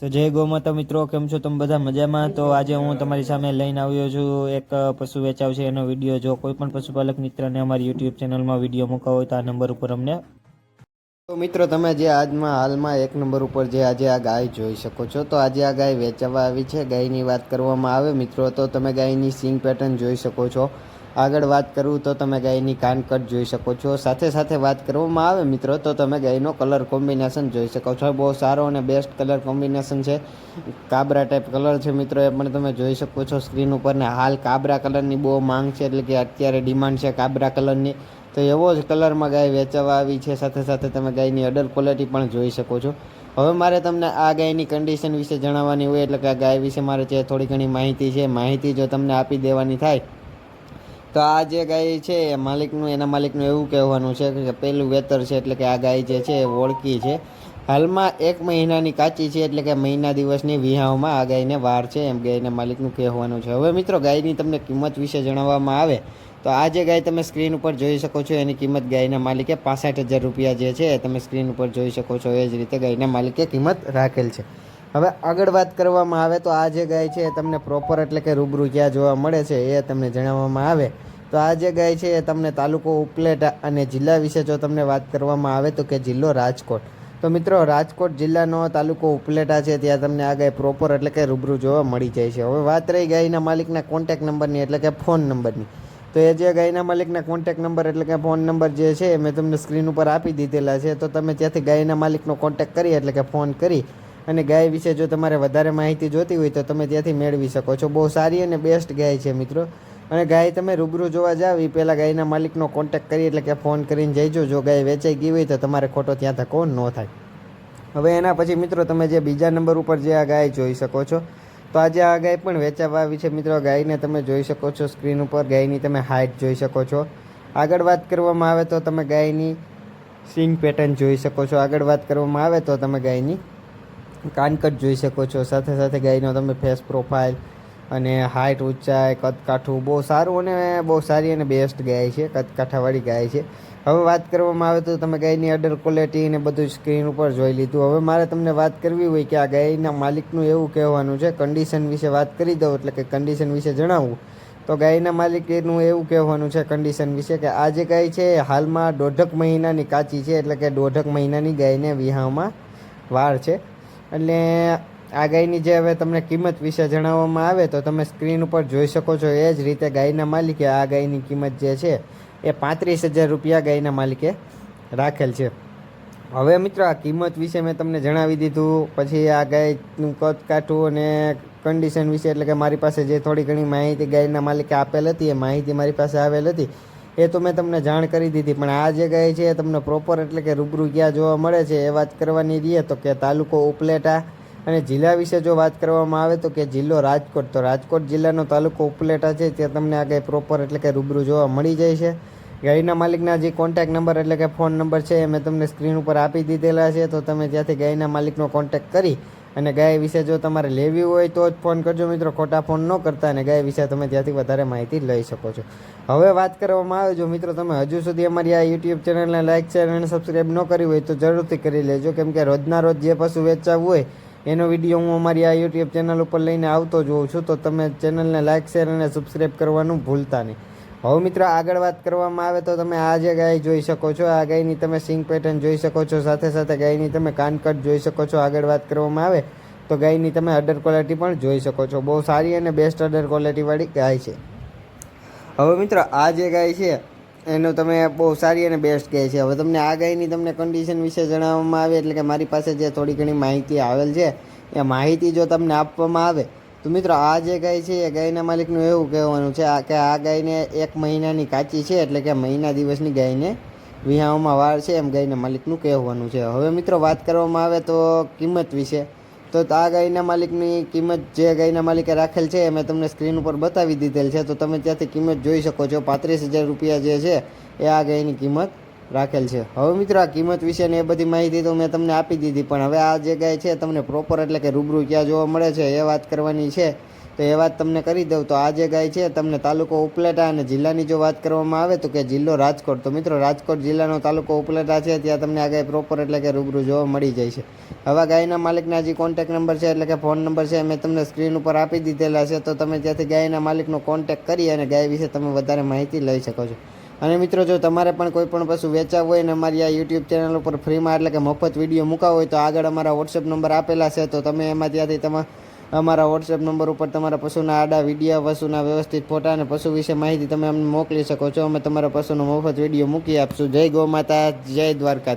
તો જય ગૌમાતા મિત્રો, કેમ છો તમે બધા મજામાં? તો આજે હું તમારી સામે લઈને આવ્યો છું એક પશુ વેચાવ છે એનો વીડિયો. જો કોઈ પણ પશુપાલક મિત્રને અમારી યુટ્યુબ ચેનલમાં વીડિયો મૂકવા હોય તો આ નંબર ઉપર અમને તો મિત્રો, તમે જે આજમાં હાલમાં એક નંબર ઉપર જે આજે આ ગાય જોઈ શકો છો, તો આજે આ ગાય વેચાવા આવી છે. ગાયની વાત કરવામાં આવે, મિત્રો, તો તમે ગાયની સિંગ પેટર્ન જોઈ શકો છો. આગળ વાત કરું તો તમે ગાયની કાનકટ જોઈ શકો છો. સાથે સાથે વાત કરવામાં આવે મિત્રો, તો તમે ગાયનો કલર કોમ્બિનેશન જોઈ શકો છો. બહુ સારો અને બેસ્ટ કલર કોમ્બિનેશન છે. કાબરા ટાઈપ કલર છે મિત્રો, એ પણ તમે જોઈ શકો છો સ્ક્રીન ઉપર. ને હાલ કાબરા કલરની બહુ માંગ છે, એટલે કે અત્યારે ડિમાન્ડ છે કાબરા કલરની તો એવો જ કલરમાં ગાય વેચવા આવી છે. સાથે સાથે તમે ગાયની અડર ક્વોલિટી પણ જોઈ શકો છો. હવે મારે તમને આ ગાયની કન્ડિશન વિશે જણાવવાની હોય, એટલે કે આ ગાય વિશે મારે જે થોડી ઘણી માહિતી છે, માહિતી જો તમને આપી દેવાની થાય તો આ જે ગાય છે માલિકનું, એના માલિકનું એવું કહેવાનું છે કે પહેલું વેતર છે એટલે કે આ ગાય જે છે, એ ઓળખી છે. હાલમાં એક મહિનાની કાચી છે એટલે કે મહિના દિવસની વિહાવમાં આ ગાયને વાર છે એમ ગાયના માલિકનું કહેવાનું છે. હવે મિત્રો, ગાયની તમને કિંમત વિશે જણાવવામાં આવે, તો આ જે ગાય તમે સ્ક્રીન ઉપર જોઈ શકો છો, એની કિંમત ગાયના માલિકે પાસઠ હજાર રૂપિયા જે છે તમે સ્ક્રીન ઉપર જોઈ શકો છો. એ જ રીતે ગાયના માલિકે કિંમત રાખેલ છે. હવે આગળ વાત કરવામાં આવે તો આ જે ગાય છે એ તમને પ્રોપર એટલે કે રૂબરૂ ક્યાં જોવા મળે છે, એ તમને જણાવવામાં આવે. તો આ જે ગાય છે એ તમને તાલુકો ઉપલેટા અને જિલ્લા વિશે જો તમને વાત કરવામાં આવે તો કે જિલ્લો રાજકોટ. તો મિત્રો, રાજકોટ જિલ્લાનો તાલુકો ઉપલેટા છે, ત્યાં તમને આ ગાય પ્રોપર એટલે કે રૂબરૂ જોવા મળી જાય છે. હવે વાત રહી ગાયના માલિકના કોન્ટેક નંબરની એટલે કે ફોન નંબરની તો એ જે ગાયના માલિકના કોન્ટેક નંબર એટલે કે ફોન નંબર જે છે મેં તમને સ્ક્રીન ઉપર આપી દીધેલા છે. તો તમે ત્યાંથી ગાયના માલિકનો કોન્ટેક કરી એટલે કે ફોન કરી. અને ગાય વિશે જો તમારે વધારે માહિતી જોતી હોય તો તમે ત્યાંથી મેળવી શકો છો. બહુ સારી અને બેસ્ટ ગાય છે મિત્રો. અને ગાય તમે રૂબરૂ જોવા જાવ એ પહેલાં ગાયના માલિકનો કોન્ટેક કરી એટલે કે ફોન કરીને જઈજો. જો ગાય વેચાઈ ગઈ હોય તો તમારે ખોટો ત્યાં ધક્કો ન થાય. હવે એના પછી મિત્રો તમે જે બીજા નંબર ઉપર જે આ ગાય જોઈ શકો છો, તો આજે આ ગાય પણ વેચાવા આવી છે મિત્રો. ગાયને તમે જોઈ શકો છો સ્ક્રીન ઉપર, ગાયની તમે હાઇટ જોઈ શકો છો. આગળ વાત કરવામાં આવે તો તમે ગાયની સિંગ પેટર્ન જોઈ શકો છો. આગળ વાત કરવામાં આવે તો તમે ગાયની કાનકટ જોઈ શકો છો. સાથે સાથે ગાયનો તમે ફેસ પ્રોફાઇલ અને હાઇટ ઊંચાઈ, કદકાઠું બહુ સારું અને બહુ સારી અને બેસ્ટ ગાય છે. કદકાઠાવાળી ગાય છે. હવે વાત કરવામાં આવે તો તમે ગાયની અડર ક્વોલિટી ને બધું સ્ક્રીન ઉપર જોઈ લીધું. હવે મારે તમને વાત કરવી હોય કે આ ગાયના માલિકનું એવું કહેવાનું છે. કન્ડિશન વિશે વાત કરી દઉં એટલે કે કન્ડિશન વિશે જણાવું. તો ગાયના માલિકનું એવું કહેવાનું છે કન્ડિશન વિશે કે આ જે ગાય છે હાલમાં દોઢક મહિનાની કાચી છે એટલે કે દોઢક મહિનાની ગાયને વિહામાં વાર છે. એટલે આ ગાયની જે હવે તમને કિંમત વિશે જણાવવામાં આવે તો તમે સ્ક્રીન ઉપર જોઈ શકો છો એ જ રીતે ગાયના માલિકે આ ગાયની કિંમત જે છે એ પાંત્રીસ હજાર રૂપિયા ગાયના માલિકે રાખેલ છે. હવે મિત્રો આ કિંમત વિશે મેં તમને જણાવી દીધું, પછી આ ગાયનું કદ કાઠું અને કન્ડિશન વિશે, એટલે કે મારી પાસે જે થોડી ઘણી માહિતી ગાયના માલિકે આપેલ હતી, એ માહિતી મારી પાસે આવેલ હતી. એ તો મેં તમને જાણ કરી દીધી, પણ આ જગ્યાએ છે તમને પ્રોપર એટલે કે રૂબરૂ ક્યાં જોવા મળે છે એ વાત કરવાની રહીએ તો કે તાલુકો ઉપલેટા અને જિલ્લા વિશે જો વાત કરવામાં આવે તો કે જિલ્લો રાજકોટ. તો રાજકોટ જિલ્લાનો તાલુકો ઉપલેટા છે, ત્યાં તમને આગળ પ્રોપર એટલે કે રૂબરૂ જોવા મળી જાય છે. ગાયના માલિકના જે કોન્ટેક નંબર એટલે કે ફોન નંબર છે એ મેં તમને સ્ક્રીન ઉપર આપી દીધેલા છે, તો તમે ત્યાંથી ગાયના માલિકનો કોન્ટેક કરી અને ગાય વિશે જો તમારે લેવી હોય તો જ ફોન કરજો મિત્રો. ખોટા ફોન ન કરતા અને ગાય વિશે તમે ત્યાંથી વધારે માહિતી લઈ શકો છો. હવે વાત કરવામાં આવે જો મિત્રો તમે હજુ સુધી અમારી આ યુટ્યુબ ચેનલને લાઇક શેર અને સબસ્ક્રાઈબ ન કરી હોય તો જરૂરથી કરી લેજો. કેમ કે રોજના રોજ જે પશુ વેચાવું હોય, એનો વીડિયો હું અમારી આ યુટ્યુબ ચેનલ ઉપર લઈને આવતો જ હોઉં છું. તો તમે ચેનલને લાઇક શેર અને સબસ્ક્રાઈબ કરવાનું ભૂલતા નહીં. હવે મિત્રો, આગળ વાત કરવામાં આવે તો તમે આ જે ગાય જોઈ શકો છો, આ ગાયની તમે સિંગ પેટર્ન જોઈ શકો છો, સાથે સાથે ગાયની તમે કાનકટ જોઈ શકો છો, આગળ વાત કરવામાં આવે તો ગાયની તમે અડર ક્વોલિટી પણ જોઈ શકો છો. બહુ સારી અને બેસ્ટ અડર ક્વોલિટીવાળી ગાય છે. હવે મિત્રો, આ જે ગાય છે, એનું તમે બહુ સારી અને બેસ્ટ ગાય છે. હવે તમને આ ગાયની તમને કન્ડિશન વિશે જણાવવામાં આવે, એટલે કે મારી પાસે જે થોડી ઘણી માહિતી આવેલ છે, એ માહિતી જો તમને આપવામાં આવે તો મિત્રો, આ જે ગાય છે, એ ગાયના માલિકનું એવું કહેવાનું છે કે આ ગાયને એક મહિનાની કાચી છે, એટલે કે મહિના દિવસની ગાયને વિહાઓમાં વાર છે, એમ ગાયના માલિકનું કહેવાનું છે. હવે મિત્રો, વાત કરવામાં આવે તો કિંમત વિશે. તો આ ગાયના માલિકની કિંમત જે ગાયના માલિકે રાખેલ છે, એ મેં તમને સ્ક્રીન ઉપર બતાવી દીધેલ છે. તો તમે ત્યાંથી કિંમત જોઈ શકો છો. પાંત્રીસ હજાર રૂપિયા જે છે, એ આ ગાયની કિંમત રાખેલ છે. હવે મિત્રો આ કિંમત વિશેની એ બધી માહિતી તો મેં તમને આપી દીધી, પણ હવે આ જે ગાય છે તમને પ્રોપર એટલે કે રૂબરૂ ક્યાં જોવા મળે છે એ વાત કરવાની છે. તો એ વાત તમને કરી દઉં. તો આ જે ગાય છે તમને તાલુકો ઉપલેટા અને જિલ્લાની જો વાત કરવામાં આવે તો કે જિલ્લો રાજકોટ. તો મિત્રો રાજકોટ જિલ્લાનો તાલુકો ઉપલેટા છે, ત્યાં તમને આ ગાય પ્રોપર એટલે કે રૂબરૂ જોવા મળી જાય છે. હવે ગાયના માલિકના જે કોન્ટેક્ટ નંબર છે એટલે કે ફોન નંબર છે મેં તમને સ્ક્રીન ઉપર આપી દીધેલા છે. તો તમે ત્યાંથી ગાયના માલિકનો કોન્ટેક્ટ કરી અને ગાય વિશે તમે વધારે માહિતી લઈ શકો છો. અને મિત્રો, જો તમારે પણ કોઈ પણ પશુ વેચાવું હોય ને અમારી આ યુટ્યુબ ચેનલ ઉપર ફ્રીમાં, એટલે કે મફત વીડિયો મૂકાવો હોય, તો આગળ અમારા વોટ્સએપ નંબર આપેલા છે. તો તમે એમાં ત્યાંથી તમે, અમારા વોટ્સએપ નંબર ઉપર તમારા પશુના આડા, વીડિયો, પશુના વ્યવસ્થિત ફોટા અને પશુ વિશે માહિતી તમે અમને મોકલી શકો છો. અમે તમારા પશુનો મફત વીડિયો મૂકી આપશું. જય ગૌ માતા, જય દ્વારકા.